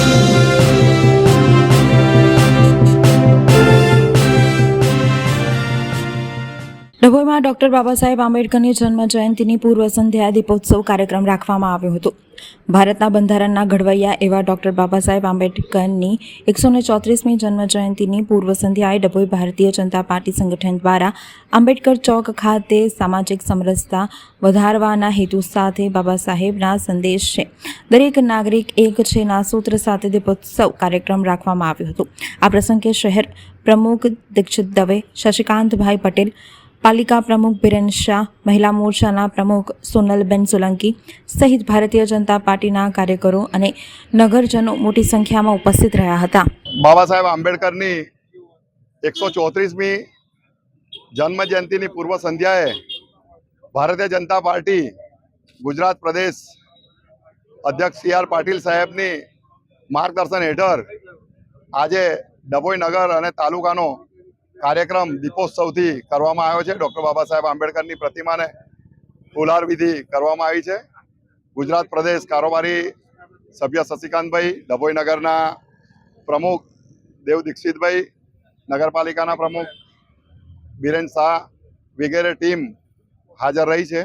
Thank you. ડભોઈમાં doctor Baba Saheb આંબેડકરની જન્મ જયંતિની પૂર્વ સંધ્યા દીપોત્સવ કાર્યક્રમ રાખવામાં આવ્યો હતો. ભારતના બંધારણના ઘડવૈયા એવા ડૉક્ટર બાબા સાહેબ આંબેડકરની એકસો ને ચોત્રીસમી જન્મ જયંતિની પૂર્વ સંધ્યાએ ડભોઈ ભારતીય જનતા પાર્ટી સંગઠન દ્વારા આંબેડકર ચોક ખાતે સામાજિક સમરસતા વધારવાના હેતુ સાથે બાબા સાહેબના સંદેશ છે. દરેક નાગરિક એક છે ના સૂત્ર સાથે દીપોત્સવ કાર્યક્રમ રાખવામાં આવ્યો હતો. આ પ્રસંગે શહેર પ્રમુખ દીક્ષિત દવે, શશિકાંતભાઈ પટેલ પાલિકા પ્રમુખ બિરેન શાહ, મહિલા મોરચાના પ્રમુખ સોનલબેન સોલંકી સહિત ભારતીય જનતા પાર્ટીના કાર્યકરો અને નગરજનો મોટી સંખ્યામાં ઉપસ્થિત રહ્યા હતા. બાબા સાહેબ આંબેડકરની એકસો ચોત્રીસમી જન્મજયંતિની પૂર્વ સંધ્યાએ ભારતીય જનતા પાર્ટી ગુજરાત પ્રદેશ અધ્યક્ષ સી આર પાટીલ સાહેબની માર્ગદર્શન હેઠળ આજે ડભોઈ નગર અને તાલુકાનો કાર્યક્રમ દીપોત્સવથી કરવામાં આવ્યો છે. ડૉક્ટર બાબા સાહેબ આંબેડકરની પ્રતિમાને ફુલારવિધિ કરવામાં આવી છે. ગુજરાત પ્રદેશ કારોબારી સભ્ય શશિકાંતભાઈ ડભોઈ નગરના પ્રમુખ દેવ દીક્ષિતભાઈ, નગરપાલિકાના પ્રમુખ બિરેન શાહ વગેરે ટીમ હાજર રહી છે.